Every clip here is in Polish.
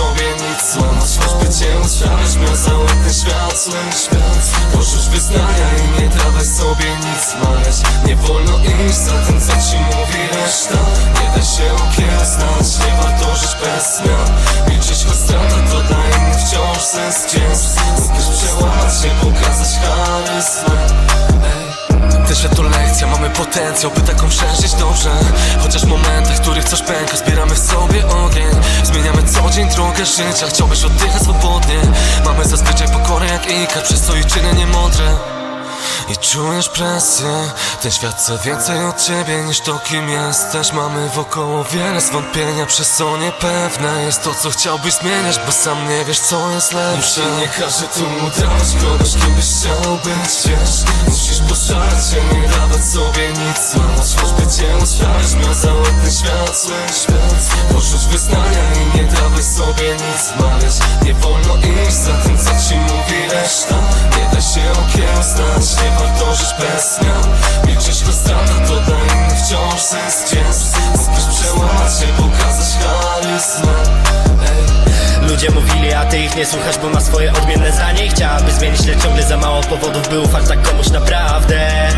sobie nic złamać Choćby cię ustawiać miał załatny świat Złym świat. Porzuć wyznania i nie dawaj sobie nic zmawiać Nie wolno iść za tym co ci mówi reszta. Nie da się okiełznać, nie warto żyć bez zmian Milczyć choć strata to dla innych wciąż sens zwycięstw Umiesz przełamać się, pokazać charyzmę. Ten świat to lekcja, mamy potencjał, by taką przeżyć dobrze. Chociaż w momentach, dzień drogę życia, chciałbyś oddychać swobodnie. Mamy zazwyczaj pokorę jak Ikat, przez co i czyny niemądre. I czujesz presję. Ten świat chce więcej od ciebie niż to kim jesteś. Mamy wokoło wiele zwątpienia Przez co niepewne jest to co chciałbyś zmieniać Bo sam nie wiesz co jest lepsze. Nie każe tu udawać kogoś kim byś chciał być Wiesz, musisz poszarać się Nie dawać sobie nic złamać Choćby cię ustawiać miał załatny świat wyznania sobie nic Nie wolno iść za tym co ci mówi reszta. Nie da się okiełznać Nie warto żyć bez zmian Milczyć to strata to dla innych wciąż sens zwycięstw Musisz przełamać się, pokazać charyzmę. Ludzie mówili, a ty ich nie słuchasz, bo ma swoje odmienne zdanie. I Chciałaby zmienić, lecz ciągle za mało powodów, by ufać tak komuś naprawdę.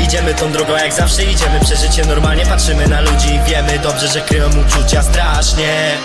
Idziemy tą drogą jak zawsze, idziemy. Przeżycie normalnie Patrzymy na ludzi. I wiemy dobrze, że kryją uczucia strasznie